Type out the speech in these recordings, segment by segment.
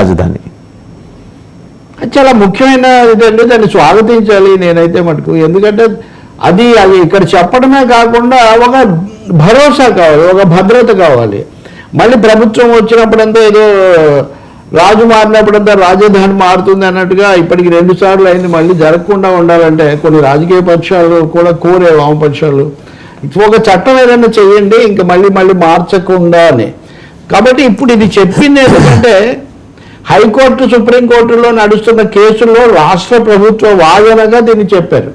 రాజధాని. అది చాలా ముఖ్యమైన ఇదండి దాన్ని స్వాగతించాలి నేనైతే మటుకు. ఎందుకంటే అది అది ఇక్కడ చెప్పడమే కాకుండా ఒక భరోసా కావాలి ఒక భద్రత కావాలి. మళ్ళీ ప్రభుత్వం వచ్చినప్పుడంతా ఏదో రాజు మారినప్పుడంతా రాజధాని మారుతుంది అన్నట్టుగా ఇప్పటికి రెండు సార్లు అయింది. మళ్ళీ జరగకుండా ఉండాలంటే కొన్ని రాజకీయ పక్షాలు కూడా కోరే వామపక్షాలు ఒక చట్టం ఏదైనా చేయండి ఇంకా మళ్ళీ మళ్ళీ మార్చకుండా అని కాబట్టి ఇప్పుడు ఇది చెప్పింది ఏంటంటే హైకోర్టు సుప్రీంకోర్టులో నడుస్తున్న కేసుల్లో రాష్ట్ర ప్రభుత్వ వాదనగా దీన్ని చెప్పారు.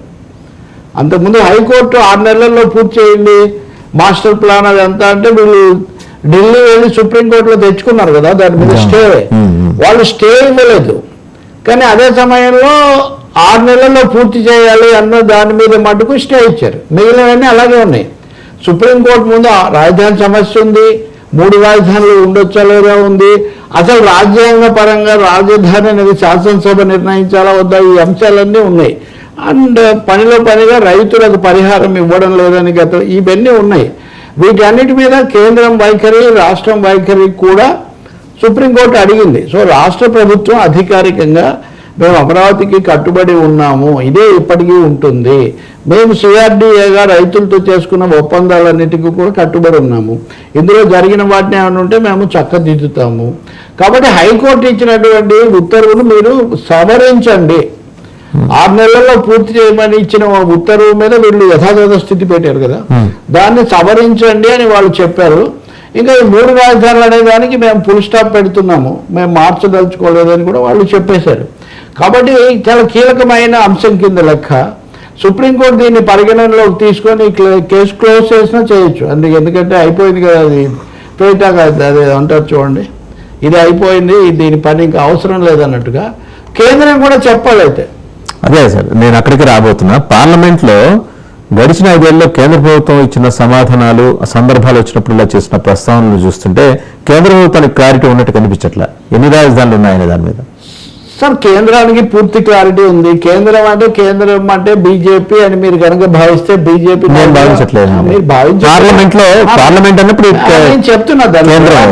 అంతకుముందు హైకోర్టు ఆరు నెలల్లో పూర్తి చేయండి మాస్టర్ ప్లాన్ అదంతా అంటే వీళ్ళు ఢిల్లీ వెళ్ళి సుప్రీంకోర్టులో తెచ్చుకున్నారు కదా దాని మీద స్టే. Hmm. వాళ్ళు స్టే ఇవ్వలేదు. కానీ అదే సమయంలో ఆరు నెలల్లో పూర్తి చేయాలి అన్న దాని మీద మటుకు స్టే ఇచ్చారు. మిగిలినవన్నీ అలాగే ఉన్నాయి. సుప్రీంకోర్టు ముందు రాజధాని సమస్య ఉంది. మూడు రాజధానులు ఉండొచ్చా లేదా ఉంది? అసలు రాజ్యాంగ పరంగా రాజధాని అనేది శాసనసభ నిర్ణయించాలా వద్దా? ఈ అంశాలన్నీ ఉన్నాయి. అండ్ పనిలో పనిగా రైతులకు పరిహారం ఇవ్వడం లేదని గత ఇవన్నీ ఉన్నాయి. వీటన్నిటి మీద కేంద్రం వైఖరి రాష్ట్రం వైఖరి కూడా సుప్రీంకోర్టు అడిగింది. సో రాష్ట్ర ప్రభుత్వం అధికారికంగా మేము అమరావతికి కట్టుబడి ఉన్నాము. ఇదే ఇప్పటికీ ఉంటుంది. మేము సిఆర్డీఏగా రైతులతో చేసుకున్న ఒప్పందాలన్నిటికీ కూడా కట్టుబడి ఉన్నాము. ఇందులో జరిగిన వాటిని ఏమైనా ఉంటే మేము చక్కదిద్దుతాము. కాబట్టి హైకోర్టు ఇచ్చినటువంటి ఉత్తర్వులు మీరు సవరించండి. ఆరు నెలల్లో పూర్తి చేయమని ఇచ్చిన ఉత్తర్వు మీద వీళ్ళు యథాతథ స్థితి పెట్టారు కదా. Hmm. దాన్ని సవరించండి అని వాళ్ళు చెప్పారు. ఇంకా ఈ మూడు రాజధానులు అనే దానికి మేము ఫుల్ స్టాప్ పెడుతున్నాము. మేము మార్చదలుచుకోలేదని కూడా వాళ్ళు చెప్పేశారు. కాబట్టి చాలా కీలకమైన అంశం కింద లెక్క. సుప్రీంకోర్టు దీన్ని పరిగణనలోకి తీసుకొని కేసు క్లోజ్ చేసినా చేయొచ్చు. అందుకే ఎందుకంటే అయిపోయింది కదా అది. పేటాక అది అంటారు చూడండి. ఇది అయిపోయింది దీని పని ఇంకా అవసరం లేదన్నట్టుగా కేంద్రం కూడా చెప్పాలైతే అదే సార్ నేను అక్కడికి రాబోతున్నా. పార్లమెంట్లో గడిచిన ఐదేళ్ళలో కేంద్ర ప్రభుత్వం ఇచ్చిన సమాధానాలు సందర్భాలు వచ్చినప్పుడు ఇలా చేసిన ప్రస్తావనలు చూస్తుంటే కేంద్ర ప్రభుత్వానికి క్లారిటీ ఉన్నట్టు కనిపించట్లే. ఎన్ని రాజధానులు ఉన్నాయనే దాని మీద? సార్ కేంద్రానికి పూర్తి క్లారిటీ ఉంది. కేంద్రం అంటే కేంద్రం అంటే బీజేపీ అని మీరు కనుక భావిస్తే బీజేపీ నేను భావించట్లేదు. మీరు. పార్లమెంట్లో ఆ, పార్లమెంట్ అన్నప్పుడు ఆ, నేను చెప్తున్నా.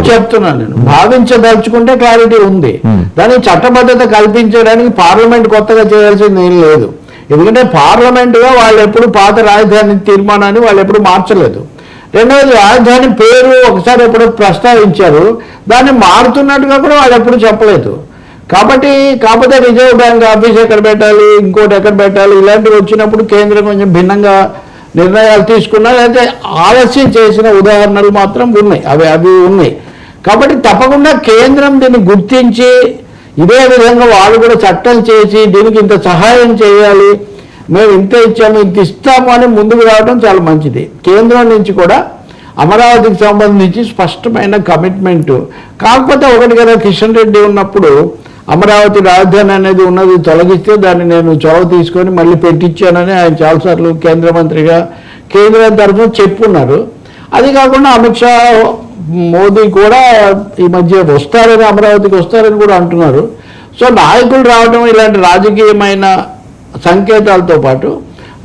చెప్తున్నాను నేను. భావించదలుచుకుంటే క్లారిటీ ఉంది. దానికి చట్టబద్ధత కల్పించడానికి పార్లమెంట్ కొత్తగా చేయాల్సింది ఏం లేదు. ఎందుకంటే పార్లమెంట్గా వాళ్ళు ఎప్పుడు పాత రాజధాని తీర్మానాన్ని వాళ్ళు ఎప్పుడు మార్చలేదు. రెండవది రాజధాని పేరు ఒకసారి ఎప్పుడో ప్రస్తావించారు. దాన్ని మారుతున్నట్టుగా కూడా వాళ్ళు ఎప్పుడు చెప్పలేదు. కాబట్టి కాకపోతే రిజర్వ్ బ్యాంక్ ఆఫీస్ ఎక్కడ పెట్టాలి ఇంకోటి ఎక్కడ పెట్టాలి ఇలాంటివి వచ్చినప్పుడు కేంద్రం కొంచెం భిన్నంగా నిర్ణయాలు తీసుకున్నా లేకపోతే ఆలస్యం చేసిన ఉదాహరణలు మాత్రం ఉన్నాయి. అవి అవి ఉన్నాయి. కాబట్టి తప్పకుండా కేంద్రం దీన్ని గుర్తించి ఇదే విధంగా వాళ్ళు కూడా చట్టం చేసి దీనికి ఇంత సహాయం చేయాలి మేము ఇంత ఇచ్చాము ఇంత ఇస్తాము అని ముందుకు రావడం చాలా మంచిది. కేంద్రం నుంచి కూడా అమరావతికి సంబంధించి స్పష్టమైన కమిట్మెంట్. కాకపోతే ఒకటి కదా కిషన్ రెడ్డి ఉన్నప్పుడు అమరావతి రాజధాని అనేది ఉన్నది తొలగిస్తే దాన్ని నేను చొరవ తీసుకొని మళ్ళీ పెట్టించానని ఆయన చాలాసార్లు కేంద్ర మంత్రిగా కేంద్రం తరఫున చెప్పున్నారు. అది కాకుండా అమిత్ షా మోదీ కూడా ఈ మధ్య వస్తారని అమరావతికి వస్తారని కూడా అంటున్నారు. సో నాయకులు రావడం ఇలాంటి రాజకీయమైన సంకేతాలతో పాటు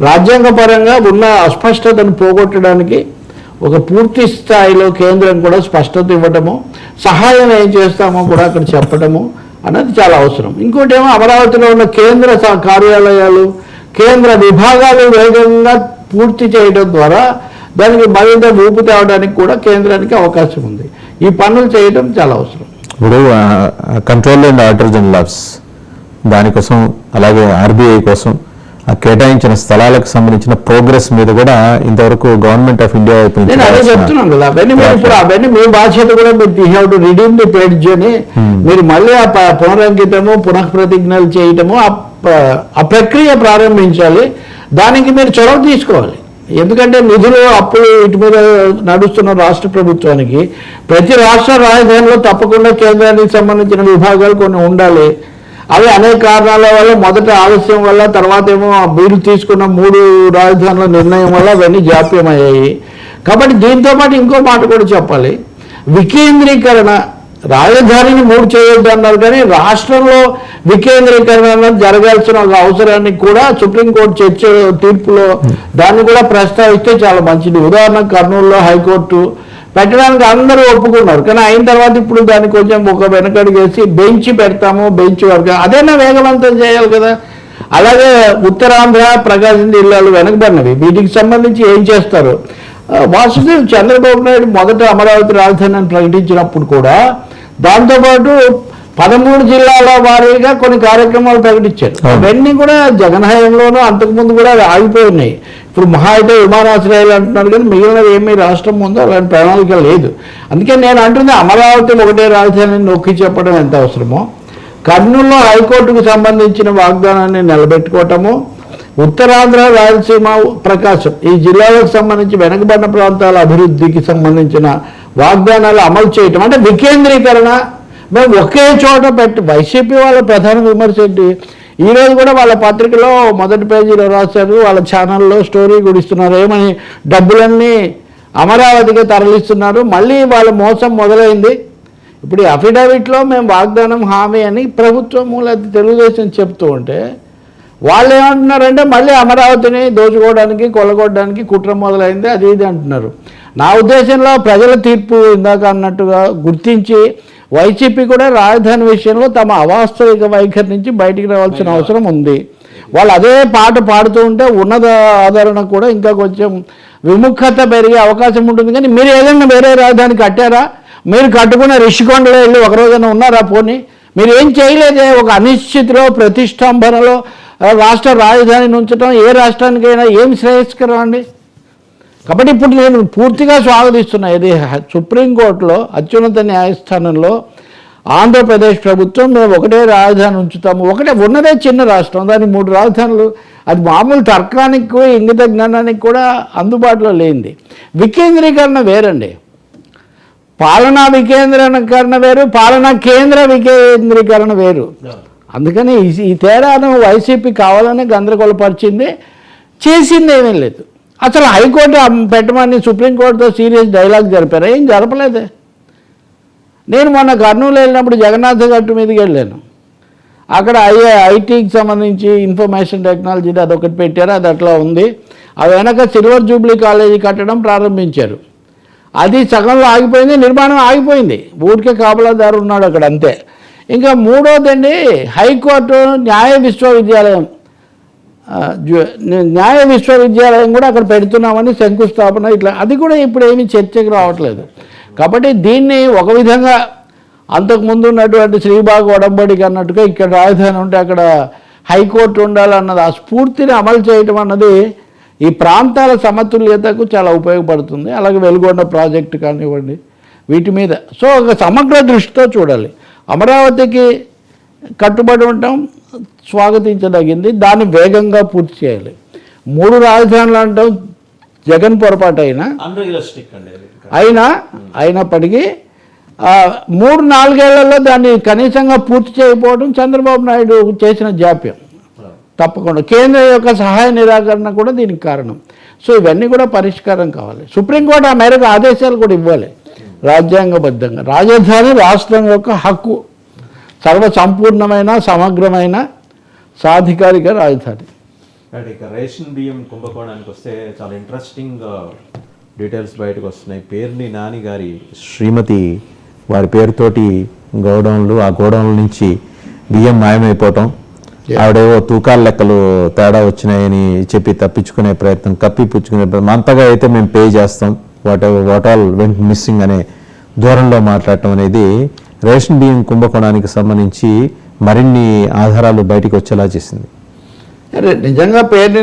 రాజ్యాంగపరంగా ఉన్న అస్పష్టతను పోగొట్టడానికి ఒక పూర్తి స్థాయిలో కేంద్రం కూడా స్పష్టత ఇవ్వటము సహాయం ఏం చేస్తామో కూడా అక్కడ చెప్పటము అన్నది చాలా అవసరం. ఇంకోటి ఏమో అమరావతిలో ఉన్న కేంద్ర స- కార్యాలయాలు కేంద్ర విభాగాలు వేగంగా పూర్తి చేయడం ద్వారా దానికి మరింత ఊపు తేవడానికి కూడా కేంద్రానికి అవకాశం ఉంది. ఈ పనులు చేయడం చాలా అవసరం. ఇప్పుడు కంట్రోల్ అండ్ ఆర్డర్ అండ్ దానికోసం అలాగే ఆర్బీఐ కోసం ఆ కేటాయించిన స్థలాలకు సంబంధించిన ప్రోగ్రెస్ మీద కూడా ఇంతవరకు గవర్నమెంట్ ఆఫ్ ఇండియా వైపు నేను అదే చెప్తున్నాను కదా అవన్నీ మీరు ఇప్పుడు అవన్నీ మీ బాధ్యత కూడా మీరు you have to redeem the అని మీరు మళ్ళీ ఆ పునరంకితము పునఃప్రతిజ్ఞలు చేయటము ఆ ప్రక్రియ ప్రారంభించాలి. దానికి మీరు చొరవ తీసుకోవాలి. ఎందుకంటే నిధులు అప్పులు ఇటు మీద నడుస్తున్న రాష్ట్ర ప్రభుత్వానికి ప్రతి రాష్ట్ర రాజధానిలో తప్పకుండా కేంద్రానికి సంబంధించిన విభాగాలు కొన్ని ఉండాలి. అవి అనేక కారణాల వల్ల మొదట ఆలస్యం వల్ల తర్వాత ఏమో మీరు తీసుకున్న మూడు రాజధానుల నిర్ణయం వల్ల అవన్నీ జాప్యమయ్యాయి. కాబట్టి దీంతో పాటు ఇంకో మాట కూడా చెప్పాలి. వికేంద్రీకరణ రాజధానిని మూడు చేయొద్దు అన్నారు కానీ రాష్ట్రంలో వికేంద్రీకరణ జరగాల్సిన ఒక అవసరాన్ని కూడా సుప్రీంకోర్టు చర్చ తీర్పులో దాన్ని కూడా ప్రస్తావిస్తే చాలా మంచిది. ఉదాహరణ కర్నూలులో హైకోర్టు పెట్టడానికి అందరూ ఒప్పుకున్నారు. కానీ అయిన తర్వాత ఇప్పుడు దాన్ని కొంచెం ఒక వెనకడుగు వేసి బెంచ్ పెడతాము బెంచ్ వరకు. అదైనా వేగవంతం చేయాలి కదా. అలాగే ఉత్తరాంధ్ర ప్రకాశం జిల్లాలు వెనకబడినవి. వీటికి సంబంధించి ఏం చేస్తారు? వాసుదేవ్ చంద్రబాబు నాయుడు మొదట అమరావతి రాజధాని అని ప్రకటించినప్పుడు కూడా దాంతోపాటు పదమూడు జిల్లాల వారీగా కొన్ని కార్యక్రమాలు ప్రకటించారు. అవును. అవన్నీ కూడా జగన్ హయాంలోనూ అంతకుముందు కూడా ఆగిపోయి ఉన్నాయి. ఇప్పుడు మహా అయితే విమానాశ్రయాలు అంటున్నారు కానీ మిగిలినవి ఏమీ రాష్ట్రం ఉందో అలాంటి ప్రణాళిక లేదు. అందుకే నేను అంటుంది అమరావతి ఒకటే రాజధానిని నొక్కి చెప్పడం ఎంత అవసరమో? కర్నూలులో హైకోర్టుకు సంబంధించిన వాగ్దానాన్ని నిలబెట్టుకోవటము? ఉత్తరాంధ్ర రాయలసీమ ప్రకాశం ఈ జిల్లాలకు సంబంధించి వెనకబడిన ప్రాంతాల అభివృద్ధికి సంబంధించిన వాగ్దానాలు అమలు చేయటం. అంటే వికేంద్రీకరణ మేము ఒకే చోట పెట్టి వైసీపీ వాళ్ళ ప్రధాన విమర్శ ఏంటి? ఈరోజు కూడా వాళ్ళ పత్రికలో మొదటి పేజీలో రాశారు వాళ్ళ ఛానల్లో స్టోరీ గుడిస్తున్నారు. ఏమని? డబ్బులన్నీ అమరావతికి తరలిస్తున్నారు. మళ్ళీ వాళ్ళ మోసం మొదలైంది. ఇప్పుడు ఈ అఫిడవిట్లో మేము వాగ్దానం హామీ అని ప్రభుత్వం లేదా తెలుగుదేశం చెప్తూ ఉంటే వాళ్ళు ఏమంటున్నారంటే మళ్ళీ అమరావతిని దోచుకోవడానికి కొలగొట్టడానికి కుట్ర మొదలైంది. అది ఇది అంటున్నారు. నా ఉద్దేశంలో ప్రజల తీర్పు ఇందాక అన్నట్టుగా గుర్తించి వైసీపీ కూడా రాజధాని విషయంలో తమ అవాస్తవిక వైఖరి నుంచి బయటికి రావాల్సిన అవసరం ఉంది. వాళ్ళు అదే పాట పాడుతూ ఉంటే ఉన్నత ఆదరణ కూడా ఇంకా కొంచెం విముఖత పెరిగే అవకాశం ఉంటుంది. కానీ మీరు ఏదైనా వేరే రాజధాని కట్టారా? మీరు కట్టుకున్న రిషికొండలో వెళ్ళి ఒక రోజున ఉన్నారా పోనీ? మీరు ఏం చేయలేదే? ఒక అనిశ్చితిలో ప్రతిష్టంభనలో రాష్ట్ర రాజధానిని ఉంచడం ఏ రాష్ట్రానికైనా ఏం శ్రేయస్కరం అండి? కాబట్టి ఇప్పుడు నేను పూర్తిగా స్వాగతిస్తున్నా. ఇది సుప్రీంకోర్టులో అత్యున్నత న్యాయస్థానంలో ఆంధ్రప్రదేశ్ ప్రభుత్వం మేము ఒకటే రాజధాని ఉంచుతాము. ఒకటే ఉన్నదే చిన్న రాష్ట్రం. దానికి మూడు రాజధానులు అది మామూలు తర్కానికి ఇంగిత జ్ఞానానికి కూడా అందుబాటులో లేనిది. వికేంద్రీకరణ వేరండి. పాలనా వికేంద్రీకరణ వేరు పాలనా కేంద్ర వికేంద్రీకరణ వేరు. అందుకని ఈ- ఈ తేడాను వైసీపీ కావాలని గందరగోళపరిచింది చేసింది ఏమీ లేదు. అసలు హైకోర్టు పెట్టమని సుప్రీంకోర్టుతో సీరియస్ డైలాగ్ జరిపారు? ఏం జరపలేదే. నేను మొన్న కర్నూలు వెళ్ళినప్పుడు జగన్నాథ గట్టు మీదకి వెళ్ళాను. అక్కడ ఐ ఐటీకి సంబంధించి ఇన్ఫర్మేషన్ టెక్నాలజీ అదొకటి పెట్టారు అది అట్లా ఉంది. ఆ వెనక సిల్వర్ జూబ్లీ కాలేజీ కట్టడం ప్రారంభించారు. అది సగంలో ఆగిపోయింది నిర్మాణం ఆగిపోయింది. ఊరికే కాపలాదారు ఉన్నాడు అక్కడ అంతే. ఇంకా మూడోదండి హైకోర్టు న్యాయ విశ్వవిద్యాలయం. న్యాయ విశ్వవిద్యాలయం కూడా అక్కడ పెడుతున్నామని శంకుస్థాపన ఇట్లా అది కూడా ఇప్పుడు ఏమీ చర్చకు రావట్లేదు. కాబట్టి దీన్ని ఒక విధంగా అంతకుముందు ఉన్నటువంటి శ్రీబాగ్ ఒడంబడికి అన్నట్టుగా ఇక్కడ రాజధాని ఉంటే అక్కడ హైకోర్టు ఉండాలన్నది ఆ స్ఫూర్తిని అమలు చేయటం అన్నది ఈ ప్రాంతాల సమతుల్యతకు చాలా ఉపయోగపడుతుంది. అలాగే వెలుగొండ ప్రాజెక్టు కానివ్వండి వీటి మీద. సో ఒక సమగ్ర దృష్టితో చూడాలి. అమరావతికి కట్టుబడి ఉండటం స్వాగతించదగింది దాన్ని వేగంగా పూర్తి చేయాలి. మూడు రాజధానులు అంటాం జగన్ పొరపాటు అయినా. అయినా అయినప్పటికీ మూడు నాలుగేళ్ళలో దాన్ని కనీసంగా పూర్తి చేయకపోవడం చంద్రబాబు నాయుడు చేసిన జాప్యం. తప్పకుండా. కేంద్రం యొక్క సహాయ నిరాకరణ కూడా దీనికి కారణం. సో ఇవన్నీ కూడా పరిష్కారం కావాలి. సుప్రీంకోర్టు ఆ మేరకు ఆదేశాలు కూడా ఇవ్వాలి. రాజ్యాంగబద్ధంగా. రాజధాని రాష్ట్రం యొక్క హక్కు. సర్వ సంపూర్ణమైన సమగ్రమైన సాధికారిక రాజధాని. రేషన్ బియ్యం కుంభకోణానికి వస్తే చాలా ఇంట్రెస్టింగ్ డీటెయిల్స్ బయటకు వస్తున్నాయి. పేరుని నాని గారి శ్రీమతి వారి పేరుతోటి గోడౌన్లు ఆ గోడౌన్ల నుంచి బియ్యం మాయమైపోవటం. ఆవిడేవో తూకాల లెక్కలు తేడా వచ్చినాయని చెప్పి తప్పించుకునే ప్రయత్నం కప్పి పుచ్చుకునే ప్రయత్నం. అంతగా అయితే మేము పే చేస్తాం. What what all went missing అనే దూరంలో మాట్లాడటం అనేది రేషన్ బియ్యం కుంభకోణానికి సంబంధించి మరిన్ని ఆధారాలు బయటికి వచ్చేలా చేసింది. నిజంగా పేరుని